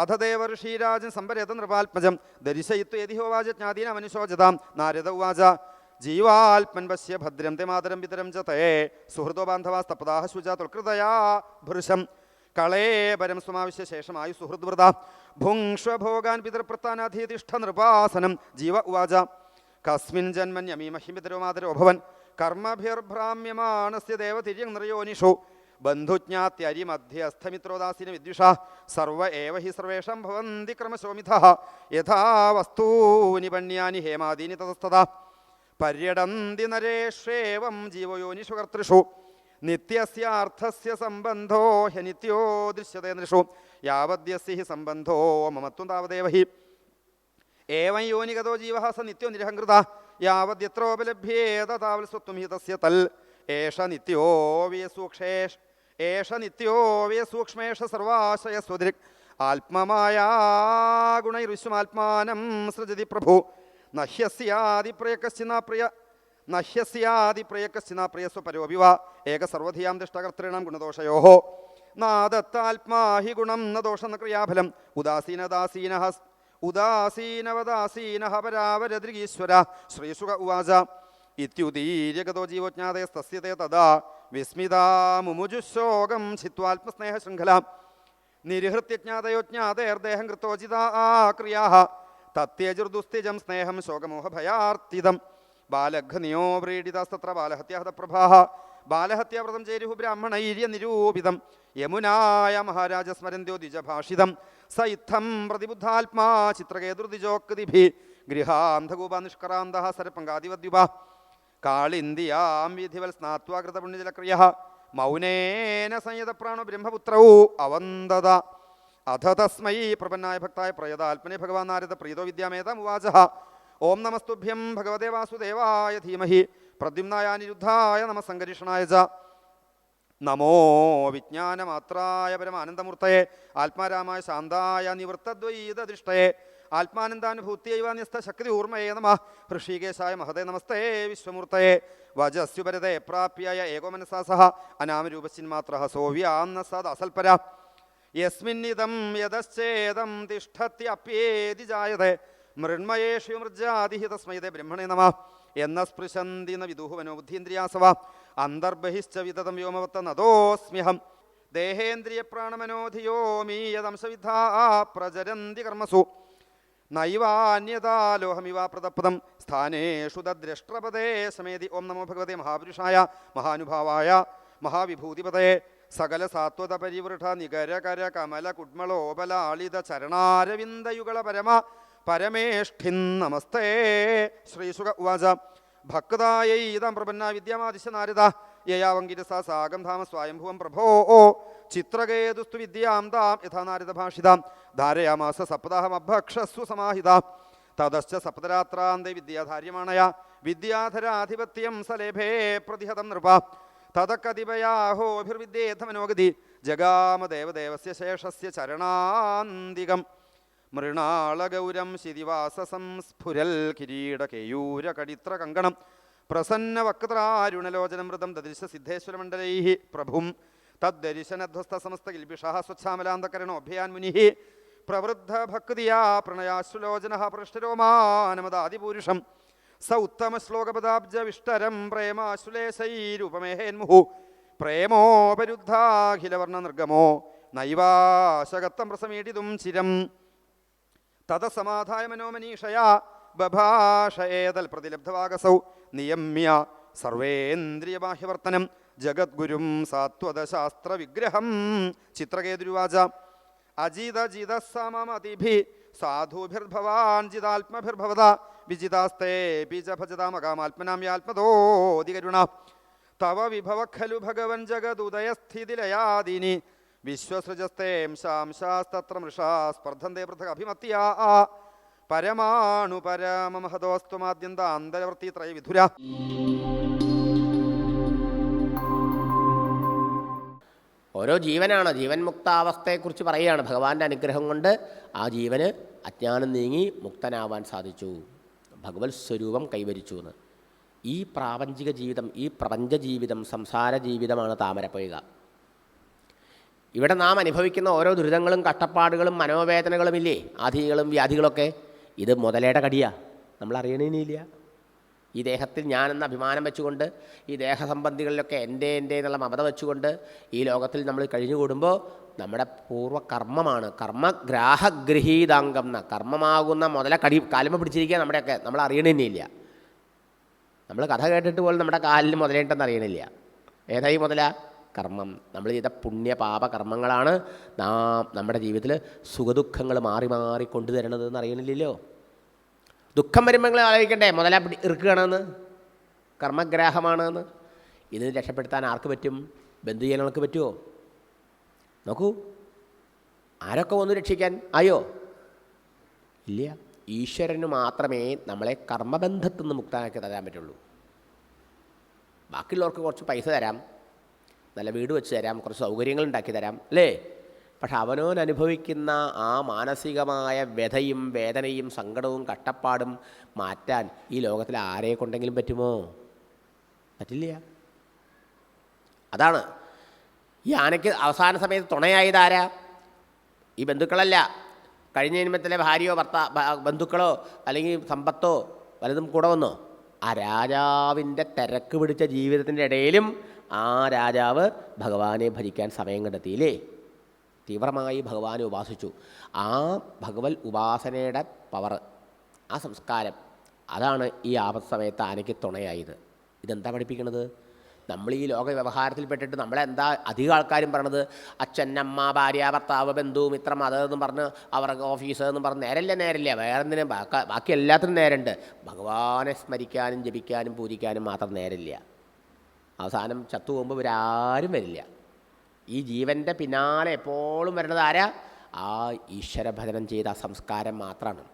അധ ഋഷിരാജൻ സംപരേത നൃപാത്മജം ദരിശയിത്വേതിഹോവാച ജ്ഞാതീനമനുശോചതാം നാരദ ഉവാച. ജീവാത്മൻ പശ്യ ഭദ്രം തെ മാതരം പിതരം ച തേ സുഹൃതോ ബാന്ധവാസ്തപദാഹ ശുച തുൽകൃതയാ ഭൃശം. കളേ പരം സ്വമാവശ്യ ശേഷമായു സുഹൃദ്വൃത. ഭുങ്ഷ്വഭോഗാൻ പിതൃപ്രത്താനാധീതിഷ്ഠ നൃപാസനം. ജീവ ഉവാച. കസ്മിൻ ജന്മന്യമീമഹിമിതരോ മാതരോ ഭവൻ. കർമ്മഭിർഭ്രാമ്യമാണസ്യ ദേവതിര്യങ് നൃയോനിഷു അസ്ഥമിത്രോദാസീന വിദ്വിഷ സർവ ഏവ ഹി സർവേഷം ഭവന്തി ക്രമശോമിഥ യഥാ വസ്തൂനി പണ്യാനി ഹേമാദീനി തതസ്തത പര്യടന്തി നരേഷേവം ജീവയോനിഷു കർത്തൃഷു നിത്യസ്യാർത്ഥസ്യ സംബന്ധോ ഹനിത്യോ ദൃശ്യതേ നൃഷു. യാവദ്യസ്യ ഹി സംബന്ധോ മമത്വം താവദേവ ഹി. ഏവം യോനിഗതോ ജീവ സ നിത്യോ നിരഹങ്കൃത യാവദ്യത്രോപലഭ്യേത താവൽ സ്വത്വം ഹി തസ്യ തൽ. ഏഷ നിത്യോ വ്യസൂക്ഷേഷ്. ഏഷ നിത്യോ വ്യസൂക്ഷ്മേഷ സർവാശയ സ്വദൃക് ആത്മമായ ഗുണൈർവിശ്വമാത്മാനം സൃജതി പ്രഭു. നഹ്യസ്യാദിപ്രിയ കശ്ചിന പ്രിയ നഹ്യസ്യാദിപ്രിയ കശ്ചിന പ്രിയസ്വ പരോപിവ ഏക സർവധിയാം ദുഷ്ടകർത്തॄണാം ഗുണദോഷയോ. നാദത്താത്മാ ഹി ഗുണം ന ന ക്രിയാഫലം. ഉദാസീനദാസീന ഉദാസീനവദാസീന പരാവരദൃഗീശ്വര ശ്രീസുഖ ഉവാച. ഇത്യുദീര്യഗതോ ജീവജ്ഞാതയസ്തസ്യ തേ തദാ വിസ്മിതാ മുമുജുശോകം ചിത്വാത്മസ്നേഹ ശൃംഖല നിരുഹൃത്യജ്ഞാതയോ കൃത്തോചിത ക്രിയാ തത്യജുർദുസ്തിജം സ്നേഹം ശോകമോഹഭയാർത്തിതം. ബാലഘ്നിയോ വ്രീഡിതസ്തത്ര ബാലഹത്യാഹതപ്രഭാ ബാലഹത്യാവ്രതം ചേരുഹു ബ്രാഹ്മണൈര്യ നിരൂപിതം യമുനായ മഹാരാജ സ്മരന്ത്യോ ദ്വിജഭാഷിതം. സ ഇത്തം പ്രതിബുദ്ധാത്മാ ചിത്രകേതുർദിജോക്തിഭി ഗൃഹാന്ധകൂപ നിഷ്കരാന്ത സരപങ്കാദിവദ്യുപ കാളിന്ദിയാം വിധിവൽ സ്നാത്വാകൃത പുണ്യജലക്രിയ മൗനേന സംയത പ്രാണോ ബ്രഹ്മപുത്രൗ അവന്തത. അധ തസ്മൈ പ്രപന്നായ ഭക്തായ പ്രയതാത്മനെ ഭഗവാൻ നാരദ പ്രീതോ വിദ്യാമേതമുവാച ഓം നമസ്തുഭ്യം ഭഗവതേ വാസുദേവായ ധീമഹി. നമ സംകരിഷണായ ച. നമോ വിജ്ഞാനമാത്രായ പരമാനന്ദമൂർത്തയെ. ആത്മാരാമായ ശാന്തായ നിവൃത്തദ്വൈതദൃഷ്ടയെ. ആത്മാനന്ദാനുഭൂത്യൈവ ന്യസ്ത ശക്തി ഊർമ്മയേ നമ. ഹൃഷീകേശായ മഹതേ നമസ്തേ വിശ്വമൂർത്തയെ. വജസ്യുപരതേ പ്രാപ്യായ ഏകോമനസാ സഹ. അനാമരൂപശ്ചിന്മാത്ര സോവ്യാന്ന സദ് അസൽപര യസ്മിന്നിതം യതശ്ചേതം തിഷ്ഠത്യപ്യേതി ജായതേ. മൃണ്മയേഷു മൃജാതിഹി തസ്മൈ തേ ബ്രഹ്മണേ നമ. എന്ന സ്പൃശന്തി ന വിദുഹു ബുദ്ധീന്ദ്രിയാസവ അന്തർബഹിശ്ച വിതതം വ്യോമവത്ത നദോസ്മ്യഹം. ദേഹേന്ദ്രിയ പ്രാണമനോധിയോ മീയദംശവിധാ പ്രചരന്തി കർമ്മസു. നൈവാന്യതാലോഹമിവ പ്രതപ്തം സ്ഥാനേഷു ദ്രഷ്ടപദേ സമേതി ഓം നമോ ഭഗവതേ മഹാപുരുഷായ മഹാനുഭാവായ മഹാവിഭൂതിപതേ. സകല സാത്വത പരിവൃഢ നികരകര കമല കുഡ്മളോപലാളിത ചരണാരവിന്ദയുഗള പരമ പരമേഷ്ഠിൻ നമസ്തേ. ശ്രീസുഖ ഉവാച. ഭക്തായൈതം പ്രപന്ന വിദ്യമാദിശ നാരദ. യയാവങ്കിരസ സാഗം ധാമ സ്വയംഭുവം പ്രഭോ. ചിത്രകേതുസ്തു വിദ്യാം താം യഥാ നാരദ ഭാഷിതാം ധാരയാമാസ സപ്താഹമഭക്ഷസ്വ സമാഹിത. തതശ്ച സപ്തരാത്രാന്തേ വിദ്യാധാര്യമാണയ. വിദ്യാധരാധിപത്യം സലേഭേ പ്രതിഹതം നൃപ. തതക്കതിപയാഹോഭിർവിദ്യേധമനോഗതി ജഗാമദേവദേവസ്യ ശേഷസ്യ ചരണാന്തികം. മൃണാളഗൗരം ശിതിവാസസം സ്ഫുരൽ കിരീടകേയൂരകടിത്ര കങ്കണം പ്രസന്നവക്താരുണലോചനം മൃതം ദദൃശ സിദ്ധേശ്വരമണ്ഡലൈ പ്രഭും തദ്ദരിശനധ്വസ്ത സമസ്ത കിൽബിഷ സ്വച്ഛാമലാന്തകരണോഭയാൻ മുനിഹി പ്രവൃദ്ധ ഭക്തിയാ പ്രണയാശ്രുലോചന പൃഷ്ടരോമാനമദാദിപൂരുഷം സ ഉത്തമ ശ്ലോകപദാബ്ജ വിഷ്ടരം പ്രേമാശ്രുലേശൈരുപമേഹേന്മുഹു. പ്രേമോപരുദ്ധാഖിലവർണ നിർഗമോ നൈവാശകത്തം പ്രസമീടിതും ചിരം. തതസമാധായ മനോമനീഷയാ ബഭാഷ ഏതൽ പ്രതിലബ്ധവാകസൗ നിയമ്യ സർവേന്ദ്രിയബാഹ്യവർത്തനം. ജഗദ്ഗുരും സാത്വതശാസ്ത്ര വിഗ്രഹം ചിത്രകേതുരുവാച അജിതജിതസമതിഭി സാധുഭിർഭവാൻ ജിതാത്മഭിർഭവത. വിജിതാസ്തേ ബീജ ഭജതാമകാമാത്മനാം യാത്മതോതികരുണ. തവ വിഭവ ഖലു ഭഗവൻ ജഗദുദയസ്ഥിതിലയാദിനി വിശ്വസൃജസ്തേം ശാംശാസ്തത്ര മൃഷാ സ്പർദ്ധന്തേ പൃഥക് അഭിമത്യാ പരമാണു പരമമഹദോസ്തുമാദ്യന്ത അന്തരവർത്തി ത്രയ വിധുര ഓരോ ജീവനാണ്. ജീവൻ മുക്താവസ്ഥയെക്കുറിച്ച് പറയുകയാണ് ഭഗവാന്റെ അനുഗ്രഹം കൊണ്ട്. ആ ജീവന് അജ്ഞാനം നീങ്ങി മുക്തനാവാൻ സാധിച്ചു. ഭഗവത് സ്വരൂപം കൈവരിച്ചു എന്ന്. ഈ പ്രാപഞ്ചിക ജീവിതം ഈ പ്രപഞ്ച ജീവിതം സംസാര ജീവിതമാണ് താമരപ്പൊയ്ക ഇവിടെ നാം അനുഭവിക്കുന്ന ഓരോ ദുരിതങ്ങളും കഷ്ടപ്പാടുകളും മനോവേദനകളും ഇല്ലേ? ആധികളും വ്യാധികളൊക്കെ. ഇത് മുതലയുടെ കടിയാ. നമ്മൾ അറിയണേനില്ല ഈ ദേഹത്തിൽ ഞാനെന്ന അഭിമാനം വെച്ചുകൊണ്ട് ഈ ദേഹസംബന്ധികളിലൊക്കെ എന്റെ എന്റെ എന്നുള്ള മമത വെച്ചുകൊണ്ട് ഈ ലോകത്തിൽ നമ്മൾ കഴിഞ്ഞുകൂടുമ്പോൾ നമ്മുടെ പൂർവകർമ്മമാണ്. കർമ്മഗ്രാഹഗൃഹീതാംഗം എന്ന കർമ്മമാകുന്ന മുതല കടി കാലുമ പിടിച്ചിരിക്കുക നമ്മുടെയൊക്കെ നമ്മൾ അറിയണമെന്നില്ല നമ്മൾ കഥ കേട്ടിട്ട് പോലും നമ്മുടെ കാലിൽ മുതലേണ്ടെന്ന് അറിയണില്ല. ഏതായി മുതല? കർമ്മം. നമ്മൾ ചെയ്ത പുണ്യ പാപ കർമ്മങ്ങളാണ് നാം നമ്മുടെ ജീവിതത്തിൽ സുഖദുഃഖങ്ങൾ മാറി മാറി കൊണ്ടുതരണത് എന്ന് അറിയണില്ലല്ലോ. ദുഃഖം വരുമ്പോൾ നിങ്ങൾ ആലോചിക്കണ്ടേ? മുതലാ പിടി ഇറുക്കുകയാണെന്ന്? കർമ്മഗ്രാഹമാണെന്ന്? ഇതിന് രക്ഷപ്പെടുത്താൻ ആർക്ക് പറ്റും? ബന്ധുജനങ്ങൾക്ക് പറ്റുമോ നോക്കൂ. ആരൊക്കെ വന്നു രക്ഷിക്കാൻ? ആയോ? ഇല്ല. ഈശ്വരന് മാത്രമേ നമ്മളെ കർമ്മബന്ധത്തിൽ നിന്ന് മുക്തനാക്കി തരാൻ പറ്റുള്ളൂ. ബാക്കിയുള്ളവർക്ക് കുറച്ച് പൈസ തരാം. നല്ല വീട് വെച്ച് തരാം. കുറച്ച് സൗകര്യങ്ങൾ ഉണ്ടാക്കി തരാം. അല്ലേ? പക്ഷെ അവനോൻ അനുഭവിക്കുന്ന ആ മാനസികമായ വ്യഥയും വേദനയും സങ്കടവും കട്ടപ്പാടും മാറ്റാൻ ഈ ലോകത്തിൽ ആരെ കൊണ്ടെങ്കിലും പറ്റുമോ? പറ്റില്ല. അതാണ്. ഈ ആനയ്ക്ക് അവസാന സമയത്ത് തുണയായതാരാ ഈ ബന്ധുക്കളല്ല. കഴിഞ്ഞ ജന്മത്തിലെ ഭാര്യയോ ഭർത്താ ബന്ധുക്കളോ അല്ലെങ്കിൽ സമ്പത്തോ വലതും കൂടെ വന്നോ? ആ രാജാവിന്റെ തിരക്ക് പിടിച്ച ജീവിതത്തിന്റെ ഇടയിലും ആ രാജാവ് ഭഗവാനെ ഭരിക്കാൻ സമയം കണ്ടെത്തിയില്ലേ? തീവ്രമായി ഭഗവാനെ ഉപാസിച്ചു. ആ ഭഗവത് ഉപാസനയുടെ പവർ ആ സംസ്കാരം അതാണ് ഈ ആപത്ത് സമയത്ത് ആനയ്ക്ക് തുണയായത്. ഇതെന്താ പഠിപ്പിക്കുന്നത് നമ്മൾ ഈ ലോക വ്യവഹാരത്തിൽ പെട്ടിട്ട് നമ്മളെന്താ അധികം ആൾക്കാരും പറയണത്? അച്ഛൻ അമ്മ ഭാര്യ ഭർത്താവ് ബന്ധു മിത്രം അതെന്ന് പറഞ്ഞ് അവർക്ക് ഓഫീസ് എന്ന് പറഞ്ഞ് നേരല്ല നേരല്ല വേറെ എന്തിനും ബാക്കി എല്ലാത്തിനും നേരമുണ്ട് ഭഗവാനെ സ്മരിക്കാനും ജപിക്കാനും പൂജിക്കാനും മാത്രം നേരില്ല. അവസാനം ചത്തു പോകുമ്പോൾ ഇവരാരും വരില്ല. ഈ ജീവന്റെ പിന്നാലെ എപ്പോഴും വരുന്നത് ആരാ? ആ ഈശ്വരഭജനം ചെയ്ത സംസ്കാരം മാത്രമാണ്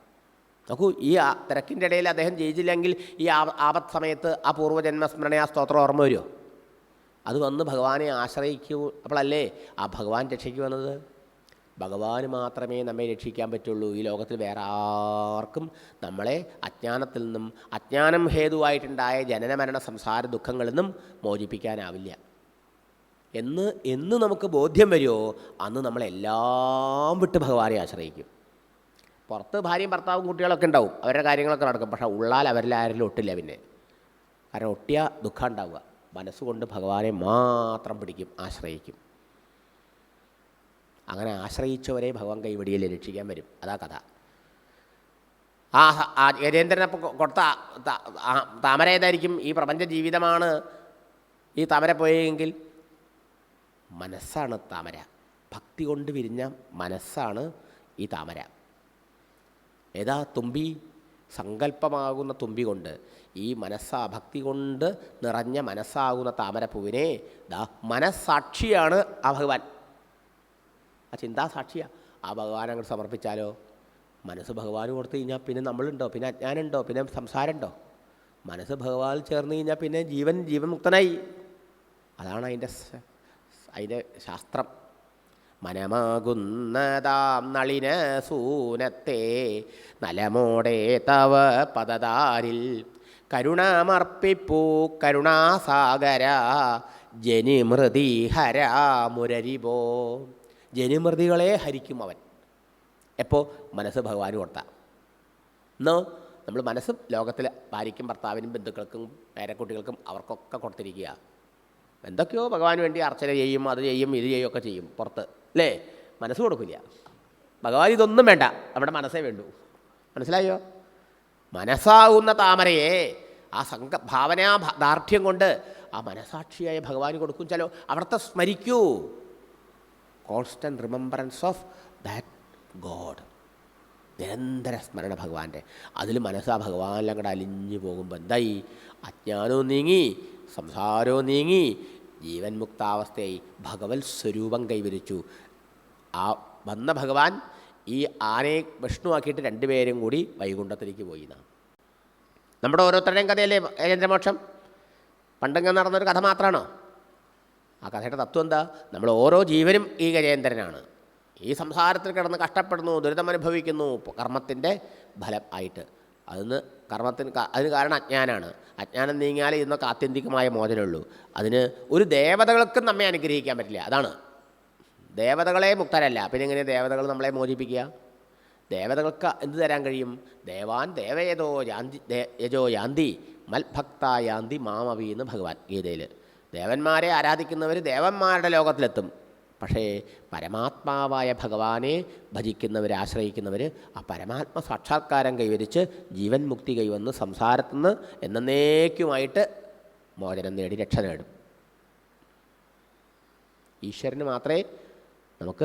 നോക്കൂ ഈ തിരക്കിന്റെ ഇടയിൽ അദ്ദേഹം ജയിച്ചില്ലെങ്കിൽ ഈ ആപത് സമയത്ത് ആ പൂർവജന്മസ്മരണ ആ സ്തോത്രം ഓർമ്മ വരുമോ അത് വന്ന് ഭഗവാനെ ആശ്രയിക്കൂ അപ്പോഴല്ലേ ആ ഭഗവാൻ രക്ഷയ്ക്ക് വന്നത്? ഭഗവാന് മാത്രമേ നമ്മെ രക്ഷിക്കാൻ പറ്റുള്ളൂ. ഈ ലോകത്തിൽ വേറെ ആർക്കും നമ്മളെ അജ്ഞാനത്തിൽ നിന്നും അജ്ഞാനം ഹേതുവായിട്ടുണ്ടായ ജനനമരണ സംസാര ദുഃഖങ്ങളിൽ നിന്നും മോചിപ്പിക്കാനാവില്ല. എന്ന് എന്ന് നമുക്ക് ബോധ്യം വരുമോ? അന്ന് നമ്മളെല്ലാം വിട്ട് ഭഗവാനെ ആശ്രയിക്കും. പുറത്ത് ഭാര്യയും ഭർത്താവും കുട്ടികളൊക്കെ ഉണ്ടാവും. അവരുടെ കാര്യങ്ങളൊക്കെ നടക്കും. പക്ഷേ ഉള്ളാൽ അവരിൽ ആരെങ്കിലും ഒട്ടില്ല പിന്നെ. കാരണം ഒട്ടിയ ദുഃഖം ഉണ്ടാവുക. മനസ്സുകൊണ്ട് ഭഗവാനെ മാത്രം പിടിക്കും ആശ്രയിക്കും. അങ്ങനെ ആശ്രയിച്ചവരെ ഭഗവാൻ കൈവടിയിൽ രക്ഷിക്കാൻ വരും. അതാ കഥ. ആ ഗജേന്ദ്രനെ കൊടുത്ത താമര ഏതായിരിക്കും? ഈ പ്രപഞ്ച ജീവിതമാണ് ഈ താമര പോയെങ്കിൽ മനസ്സാണ് താമര. ഭക്തി കൊണ്ട് വിരിഞ്ഞ മനസ്സാണ് ഈ താമര. ഏതാ തുമ്പി? സങ്കല്പമാകുന്ന തുമ്പി കൊണ്ട്. ഈ മനസ്സാ ഭക്തി കൊണ്ട് നിറഞ്ഞ മനസ്സാകുന്ന താമരപ്പൂവിനെ ദാ മനസ്സാക്ഷിയാണ് ആ ഭഗവാൻ. ആ ചിന്താസാക്ഷിയാണ് ആ ഭഗവാൻ അങ്ങോട്ട് സമർപ്പിച്ചാലോ? മനസ്സ് ഭഗവാന് കൊടുത്തു കഴിഞ്ഞാൽ പിന്നെ നമ്മളുണ്ടോ? പിന്നെ അജ്ഞാനുണ്ടോ? പിന്നെ സംസാരമുണ്ടോ മനസ്സ് ഭഗവാൻ ചേർന്ന് കഴിഞ്ഞാൽ പിന്നെ ജീവൻ ജീവൻ മുക്തനായി. അതാണ് അതിന്റെ അതിന്റെ ശാസ്ത്രം. മനമാകുന്നതാം നളിന സൂനത്തെ നലമോടെ തവ പദതാരിൽ. കരുണാമർപ്പിപ്പൂ കരുണാസാഗര ജനിമൃതി ഹരാ മുരരിപോ. ജനിമൃതികളെ ഹരിക്കും അവൻ. എപ്പോൾ മനസ്സ് ഭഗവാൻ കൊടുത്ത. എന്നോ നമ്മൾ മനസ്സ് ലോകത്തിൽ ഭാര്യയ്ക്കും ഭർത്താവിനും ബന്ധുക്കൾക്കും പേരക്കുട്ടികൾക്കും അവർക്കൊക്കെ കൊടുത്തിരിക്കുക എന്തൊക്കെയോ ഭഗവാന് വേണ്ടി അർച്ചന ചെയ്യും അത് ചെയ്യും ഇത് ചെയ്യും ഒക്കെ ചെയ്യും പുറത്ത്. അല്ലേ? മനസ്സ് കൊടുക്കില്ല. ഭഗവാൻ ഇതൊന്നും വേണ്ട. നമ്മുടെ മനസ്സേ വേണ്ടൂ. മനസ്സിലായോ? മനസ്സാവുന്ന താമരയെ ആ സംഘ ഭാവനാ ദാർഢ്യം കൊണ്ട് ആ മനസാക്ഷിയായ ഭഗവാന് കൊടുക്കും. ചലോ അവിടുത്തെ സ്മരിക്കൂ. Constant remembrance of that god നിരന്തര സ്മരണ ഭഗവാന്റെ. അതിൽ മനസ്സാ ഭഗവാനിലെ കൂടെ അലിഞ്ഞു പോകുമ്പോൾ എന്തായി? അജ്ഞാനവും നീങ്ങി സംസാരവും നീങ്ങി ജീവൻ മുക്താവസ്ഥയായി ഭഗവത് സ്വരൂപം കൈവരിച്ചു. ആ വന്ന ഭഗവാൻ ഈ ആനയെ വിഷ്ണുവാക്കിയിട്ട് രണ്ടുപേരും കൂടി വൈകുണ്ഠത്തിലേക്ക് പോയി നാം നമ്മുടെ ഓരോരുത്തരുടെയും കഥയല്ലേ ഏകേന്ദ്രമോക്ഷം? പണ്ടെങ്കിൽ നടന്നൊരു കഥ മാത്രമാണോ ആ കഥയുടെ തത്വം എന്താ? നമ്മൾ ഓരോ ജീവനും ഈ ഗജേന്ദ്രനാണ്. ഈ സംസാരത്തിൽ കിടന്ന് കഷ്ടപ്പെടുന്നു ദുരിതമനുഭവിക്കുന്നു കർമ്മത്തിന്റെ ഫലം ആയിട്ട്. അതിന് കർമ്മത്തിന് അതിന് കാരണം അജ്ഞാനാണ്. അജ്ഞാനം നീങ്ങിയാലേ ഇന്നൊക്കെ ആത്യന്തികമായ മോചനമുള്ളൂ. അതിന് ഒരു ദേവതകൾക്കും നമ്മെ അനുഗ്രഹിക്കാൻ പറ്റില്ല. അതാണ്. ദേവതകളെ മുക്തരല്ല. പിന്നെ എങ്ങനെ ദേവതകൾ നമ്മളെ മോചിപ്പിക്കുക? ദേവതകൾക്ക് എന്ത് തരാൻ കഴിയും? ദേവാൻ ദേവയതോ യാന്തി യജോ യാന്തി മൽഭക്ത യാന്തി മാമവി എന്ന് ഭഗവാൻ ഗീതയിൽ ദേവന്മാരെ ആരാധിക്കുന്നവർ ദേവന്മാരുടെ ലോകത്തിലെത്തും. പക്ഷേ പരമാത്മാവായ ഭഗവാനെ ഭജിക്കുന്നവർ ആശ്രയിക്കുന്നവർ ആ പരമാത്മ സാക്ഷാത്കാരം കൈവരിച്ച് ജീവൻ മുക്തി കൈവന്ന് സംസാരത്തിൽ നിന്ന് എന്നേക്കുമായിട്ട് മോചനം നേടി രക്ഷ നേടും. ഈശ്വരന് മാത്രമേ നമുക്ക്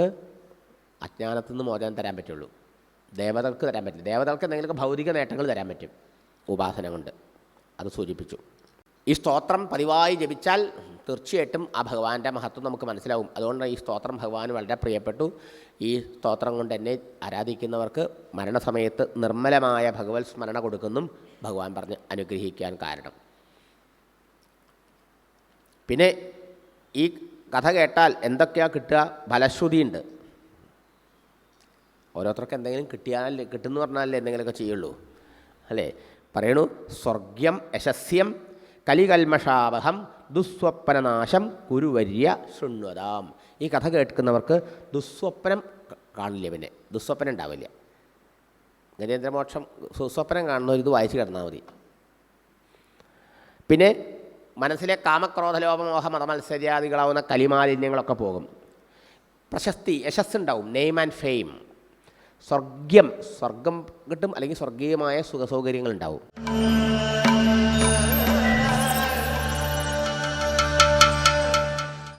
അജ്ഞാനത്തിൽ നിന്ന് മോചനം തരാൻ പറ്റുള്ളൂ. ദേവതകൾക്ക് തരാൻ പറ്റില്ല. ദേവതകൾക്ക് എന്തെങ്കിലുമൊക്കെ ഭൗതിക നേട്ടങ്ങൾ തരാൻ പറ്റും. ഉപാസന കൊണ്ട്. അത് സൂചിപ്പിച്ചു. ഈ സ്തോത്രം പതിവായി ജപിച്ചാൽ തീർച്ചയായിട്ടും ആ ഭഗവാന്റെ മഹത്വം നമുക്ക് മനസ്സിലാവും. അതുകൊണ്ട് ഈ സ്തോത്രം ഭഗവാൻ വളരെ പ്രിയപ്പെട്ടു. ഈ സ്തോത്രം കൊണ്ട് എന്നെ ആരാധിക്കുന്നവർക്ക് മരണസമയത്ത് നിർമ്മലമായ ഭഗവത് സ്മരണ കൊടുക്കുന്നും ഭഗവാൻ പറഞ്ഞ് അനുഗ്രഹിക്കാൻ കാരണം. പിന്നെ ഈ കഥ കേട്ടാൽ എന്തൊക്കെയാണ് കിട്ടുക? ഫലശ്രുതിയുണ്ട് ഓരോരുത്തർക്ക് എന്തെങ്കിലും കിട്ടിയാൽ കിട്ടുമെന്ന് പറഞ്ഞാലേ എന്തെങ്കിലുമൊക്കെ ചെയ്യുള്ളൂ. അല്ലേ? പറയണു സ്വർഗ്യം യശസ്യം കലികൽമഷാവഹം ദുസ്വപ്നനാശം കുരുവര്യ ശൃണ്വതാം. ഈ കഥ കേൾക്കുന്നവർക്ക് ദുസ്വപ്നം കാണില്ല പിന്നെ. ദുസ്വപ്നം ഉണ്ടാവില്ല. ഗജേന്ദ്രമോക്ഷം സുസ്വപ്നം കാണുന്നവർ ഇത് വായിച്ചു കിടന്നാൽ മതി. പിന്നെ മനസ്സിലെ കാമക്രോധലോപമോഹ മതമത്സര്യാദികളാവുന്ന കലിമാലിന്യങ്ങളൊക്കെ പോകും. പ്രശസ്തി യശസ് യശസ്സുണ്ടാവും നെയിം ആൻഡ് ഫെയിം സ്വർഗ്യം സ്വർഗം കിട്ടും. അല്ലെങ്കിൽ സ്വർഗീയമായ സുഖസൗകര്യങ്ങൾ ഉണ്ടാവും.